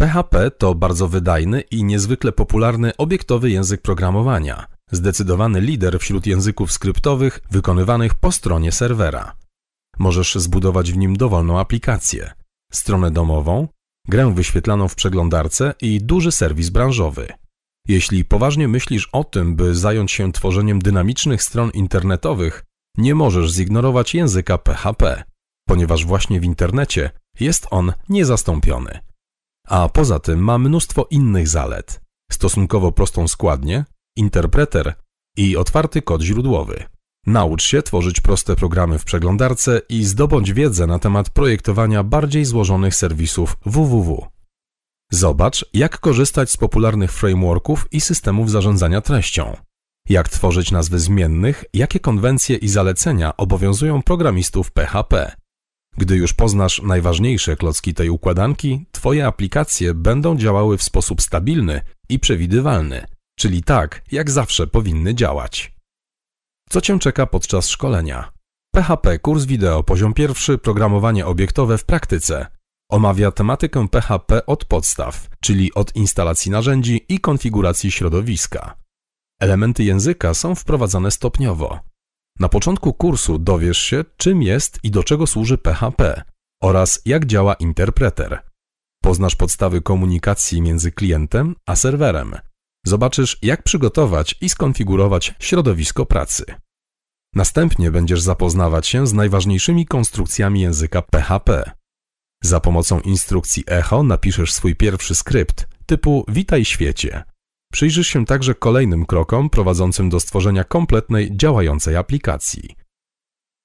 PHP to bardzo wydajny i niezwykle popularny obiektowy język programowania, zdecydowany lider wśród języków skryptowych wykonywanych po stronie serwera. Możesz zbudować w nim dowolną aplikację, stronę domową, grę wyświetlaną w przeglądarce i duży serwis branżowy. Jeśli poważnie myślisz o tym, by zająć się tworzeniem dynamicznych stron internetowych, nie możesz zignorować języka PHP, ponieważ właśnie w internecie jest on niezastąpiony. A poza tym ma mnóstwo innych zalet. Stosunkowo prostą składnię, interpreter i otwarty kod źródłowy. Naucz się tworzyć proste programy w przeglądarce i zdobądź wiedzę na temat projektowania bardziej złożonych serwisów www. Zobacz, jak korzystać z popularnych frameworków i systemów zarządzania treścią. Jak tworzyć nazwy zmiennych, jakie konwencje i zalecenia obowiązują programistów PHP. Gdy już poznasz najważniejsze klocki tej układanki, Twoje aplikacje będą działały w sposób stabilny i przewidywalny, czyli tak, jak zawsze powinny działać. Co Cię czeka podczas szkolenia? PHP kurs wideo poziom pierwszy programowanie obiektowe w praktyce. Omawia tematykę PHP od podstaw, czyli od instalacji narzędzi i konfiguracji środowiska. Elementy języka są wprowadzane stopniowo. Na początku kursu dowiesz się, czym jest i do czego służy PHP oraz jak działa interpreter. Poznasz podstawy komunikacji między klientem a serwerem. Zobaczysz, jak przygotować i skonfigurować środowisko pracy. Następnie będziesz zapoznawać się z najważniejszymi konstrukcjami języka PHP. Za pomocą instrukcji echo napiszesz swój pierwszy skrypt typu Witaj świecie. Przyjrzysz się także kolejnym krokom prowadzącym do stworzenia kompletnej, działającej aplikacji.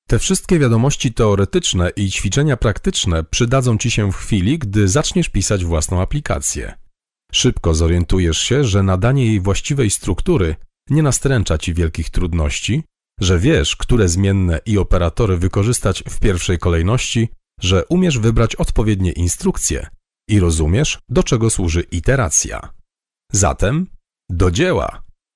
Te wszystkie wiadomości teoretyczne i ćwiczenia praktyczne przydadzą Ci się w chwili, gdy zaczniesz pisać własną aplikację. Szybko zorientujesz się, że nadanie jej właściwej struktury nie nastręcza Ci wielkich trudności, że wiesz, które zmienne i operatory wykorzystać w pierwszej kolejności, że umiesz wybrać odpowiednie instrukcje i rozumiesz, do czego służy iteracja. Zatem do dzieła!